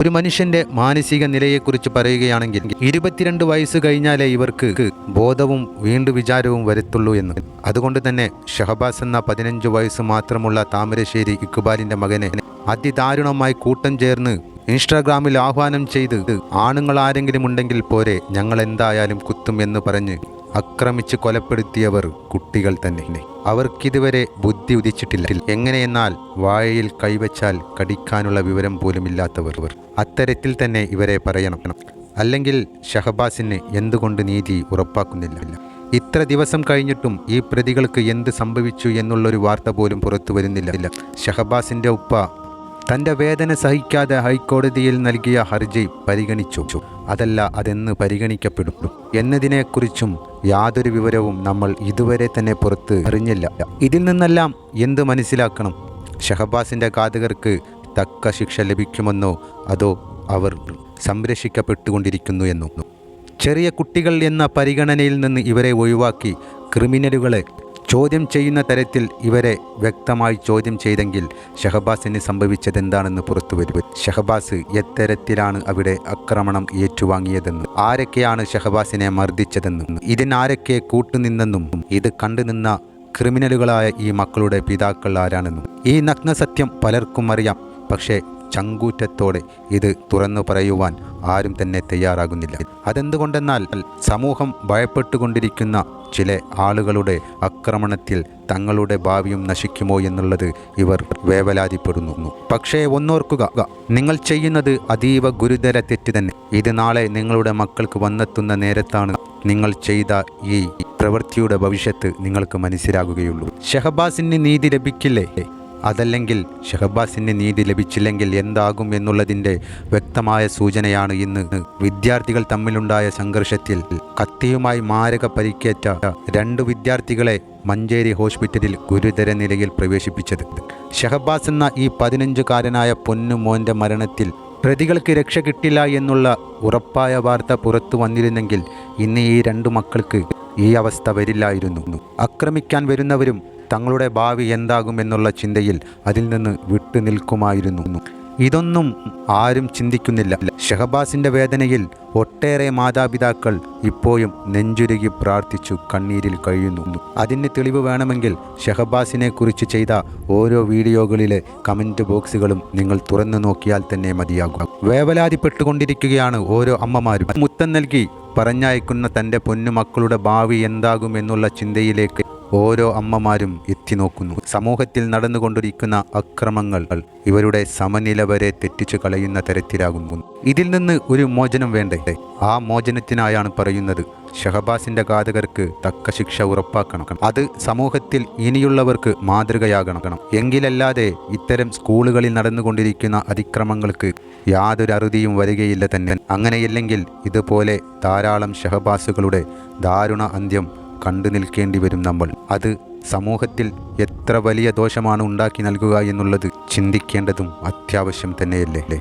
ഒരു മനുഷ്യന്റെ മാനസിക നിലയെക്കുറിച്ച് പറയുകയാണെങ്കിൽ ഇരുപത്തിരണ്ട് വയസ്സ് കഴിഞ്ഞാലേ ഇവർക്ക് ബോധവും വീണ്ടു വിചാരവും വരത്തുള്ളൂ എന്ന്. അതുകൊണ്ട് തന്നെ ഷഹബാസ് എന്ന പതിനഞ്ച് വയസ്സ് മാത്രമുള്ള താമരശ്ശേരി ഇക്ബാലിന്റെ മകനെ അതിദാരുണമായി കൂട്ടം ചേർന്ന് ഇൻസ്റ്റാഗ്രാമിൽ ആഹ്വാനം ചെയ്ത് ആണുങ്ങൾ ആരെങ്കിലും ഉണ്ടെങ്കിൽ പോരെ ഞങ്ങൾ എന്തായാലും കുത്തും എന്ന് പറഞ്ഞ് ആക്രമിച്ച് കൊലപ്പെടുത്തിയവർ കുട്ടികൾ തന്നെ. അവർക്കിതുവരെ ബുദ്ധി ഉദിച്ചിട്ടില്ല. എങ്ങനെയെന്നാൽ വായയിൽ കൈവച്ചാൽ കടിക്കാനുള്ള വിവരം പോലുമില്ലാത്തവർ. അത്തരത്തിൽ തന്നെ ഇവരെ പറയണം. അല്ലെങ്കിൽ ഷഹബാസിന് എന്തുകൊണ്ട് നീതി ഉറപ്പാക്കുന്നില്ല? ഇത്ര ദിവസം കഴിഞ്ഞിട്ടും ഈ പ്രതികൾക്ക് എന്ത് സംഭവിച്ചു എന്നുള്ളൊരു വാർത്ത പോലും പുറത്തു വരുന്നില്ല. ഷഹബാസിന്റെ ഉപ്പ തന്റെ വേദന സഹിക്കാതെ ഹൈക്കോടതിയിൽ നൽകിയ ഹർജി പരിഗണിച്ചു. അതല്ല അതെന്ന് പരിഗണിക്കപ്പെടും എന്നതിനെക്കുറിച്ചും യാതൊരു വിവരവും നമ്മൾ ഇതുവരെ തന്നെ പുറത്ത് അറിഞ്ഞില്ല. ഇതിൽ നിന്നെല്ലാം എന്ത് മനസ്സിലാക്കണം? ഷഹബാസിന്റെ ഘാതകർക്ക് തക്ക ശിക്ഷ ലഭിക്കുമെന്നോ അതോ അവർ സംരക്ഷിക്കപ്പെട്ടുകൊണ്ടിരിക്കുന്നു എന്നോ? ചെറിയ കുട്ടികൾ എന്ന പരിഗണനയിൽ നിന്ന് ഇവരെ ഒഴിവാക്കി ക്രിമിനലുകളെ ചോദ്യം ചെയ്യുന്ന തരത്തിൽ ഇവരെ വ്യക്തമായി ചോദ്യം ചെയ്തെങ്കിൽ ഷഹബാസിന് സംഭവിച്ചതെന്താണെന്ന് പുറത്തു വരും ഷഹബാസ് എത്തരത്തിലാണ് അവിടെ ആക്രമണം ഏറ്റുവാങ്ങിയതെന്നും ആരൊക്കെയാണ് ഷഹബാസിനെ മർദ്ദിച്ചതെന്നും ഇതിനാരൊക്കെ കൂട്ടുനിന്നെന്നും ഇത് കണ്ടുനിന്ന ക്രിമിനലുകളായ ഈ മക്കളുടെ പിതാക്കൾ ആരാണെന്നും. ഈ നഗ്നസത്യം പലർക്കും അറിയാം പക്ഷേ ചങ്കൂറ്റത്തോടെ ഇത് തുറന്നു പറയുവാൻ ആരും തന്നെ തയ്യാറാകുന്നില്ല. അതെന്തുകൊണ്ടെന്നാൽ സമൂഹം ഭയപ്പെട്ടുകൊണ്ടിരിക്കുന്ന ചില ആളുകളുടെ ആക്രമണത്തിൽ തങ്ങളുടെ ഭാവിയും നശിക്കുമോ എന്നുള്ളത് ഇവർ വേവലാതിപ്പെടുന്നു. പക്ഷേ ഒന്നോർക്കുക നിങ്ങൾ ചെയ്യുന്നത് അതീവ ഗുരുതര തെറ്റ് തന്നെ. ഇത് നാളെ നിങ്ങളുടെ മക്കൾക്ക് വന്നെത്തുന്ന നേരത്താണ് നിങ്ങൾ ചെയ്ത ഈ പ്രവൃത്തിയുടെ ഭവിഷ്യത്ത് നിങ്ങൾക്ക് മനസ്സിലാകുകയുള്ളൂ. ഷഹബാസിന് നീതി ലഭിക്കില്ലേ? അതല്ലെങ്കിൽ ഷഹബാസിന് നീതി ലഭിച്ചില്ലെങ്കിൽ എന്താകും എന്നുള്ളതിന്റെ വ്യക്തമായ സൂചനയാണ് ഇന്ന് വിദ്യാർത്ഥികൾ തമ്മിലുണ്ടായ സംഘർഷത്തിൽ കത്തിയുമായി മാരക പരിക്കേറ്റ രണ്ട് വിദ്യാർത്ഥികളെ മഞ്ചേരി ഹോസ്പിറ്റലിൽ ഗുരുതര നിലയിൽ പ്രവേശിപ്പിച്ചത്. ഷഹബാസ് എന്ന ഈ പതിനഞ്ചുകാരനായ പൊന്നു മോന്റെ മരണത്തിൽ പ്രതികൾക്ക് രക്ഷ കിട്ടില്ല എന്നുള്ള ഉറപ്പായ വാർത്ത പുറത്തു വന്നിരുന്നെങ്കിൽ ഇന്ന് ഈ രണ്ടു മക്കൾക്ക് ഈ അവസ്ഥ വരില്ലായിരുന്നു. ആക്രമിക്കാൻ വരുന്നവരും തങ്ങളുടെ ഭാവി എന്താകുമെന്നുള്ള ചിന്തയിൽ അതിൽ നിന്ന് വിട്ടു നിൽക്കുമായിരുന്നു ഇതൊന്നും ആരും ചിന്തിക്കുന്നില്ല. ഷഹബാസിന്റെ വേദനയിൽ ഒട്ടേറെ മാതാപിതാക്കൾ ഇപ്പോഴും നെഞ്ചുരുകി പ്രാർത്ഥിച്ചു കണ്ണീരിൽ കഴിയുന്നു. അതിന് തെളിവ് വേണമെങ്കിൽ ഷഹബാസിനെ കുറിച്ച് ചെയ്ത ഓരോ വീഡിയോകളിലെ കമന്റ് ബോക്സുകളും നിങ്ങൾ തുറന്നു നോക്കിയാൽ തന്നെ മതിയാകും. വേവലാതിപ്പെട്ടുകൊണ്ടിരിക്കുകയാണ് ഓരോ അമ്മമാരും. മുത്തം നൽകി പറഞ്ഞയക്കുന്ന തന്റെ പൊന്നുമക്കളുടെ ഭാവി എന്താകും എന്നുള്ള ചിന്തയിലേക്ക് ഓരോ അമ്മമാരും എത്തി നോക്കുന്നു സമൂഹത്തിൽ നടന്നുകൊണ്ടിരിക്കുന്ന അക്രമങ്ങൾ ഇവരുടെ സമനില വരെ തെറ്റിച്ചു കളയുന്ന തരത്തിലാകുന്നു. ഇതിൽ നിന്ന് ഒരു മോചനം വേണ്ടേ? ആ മോചനത്തിനായാണ് പറയുന്നത്. ഷഹബാസിന്റെ ഘാതകർക്ക് തക്ക ശിക്ഷ ഉറപ്പാക്കണം. അത് സമൂഹത്തിൽ ഇനിയുള്ളവർക്ക് മാതൃകയാകണം. എങ്കിലല്ലാതെ ഇത്തരം സ്കൂളുകളിൽ നടന്നുകൊണ്ടിരിക്കുന്ന അതിക്രമങ്ങൾക്ക് യാതൊരു അറുതിയും വരികയില്ല തന്നെ. അങ്ങനെയില്ലെങ്കിൽ ഇതുപോലെ ധാരാളം ഷഹബാസുകളുടെ ദാരുണ അന്ത്യം കണ്ടു നിൽക്കേണ്ടി വരും നമ്മൾ. അത് സമൂഹത്തിൽ എത്ര വലിയ ദോഷമാണ് ഉണ്ടാക്കി നൽകുക എന്നുള്ളത് ചിന്തിക്കേണ്ടതും അത്യാവശ്യം തന്നെയല്ലേ?